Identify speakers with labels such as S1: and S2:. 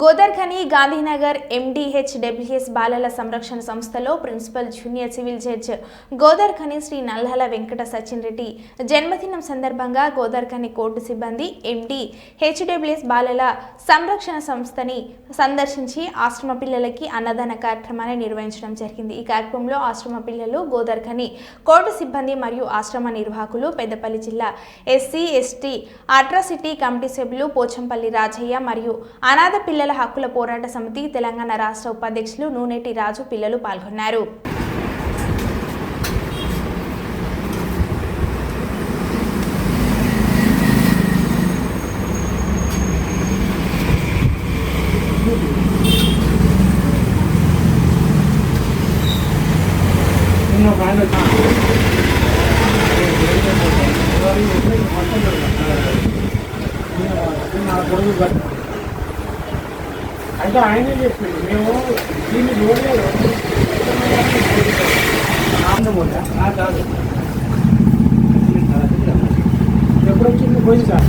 S1: Godarkhani Gandhinagar MDH WS బాలల సంరక్షణ సంస్థలో principal junior civil judge Godavarikhani Shri Nallahala Venkata Sachin Reddy. జన్మదినం సందర్భంగా గోదర్ఖని కోర్టు సిబ్బంది ఎండి హెచ్డబ్ల్యూఎస్ బాలల సంరక్షణ సంస్థని సందర్శించి ఆశ్రమ పిల్లలకి అన్నదాన కార్యక్రమాన్ని నిర్వహించడం జరిగింది. ఈ కార్యక్రమంలో ఆశ్రమ పిల్లలు గోదర్ఖని కోర్టు సిబ్బంది మరియు ఆశ్రమ నిర్వాహకులు పెద్దపల్లి జిల్లా ఎస్సీ ఎస్టీ అట్రాసిటీ కమిటీ సభ్యులు పోచంపల్లి రాజయ్య మరియు అనాథ పిల్లల హక్కుల పోరాట సమితి తెలంగాణ రాష్ట్ర ఉపాధ్యక్షులు నూనెటి రాజు పిల్లలు పాల్గొన్నారు.
S2: నిన్న అయితే ఆయనే చెప్పింది మేము దీన్ని చూడలేదు. కాదు ఎప్పుడు వచ్చింది పోయింది సార్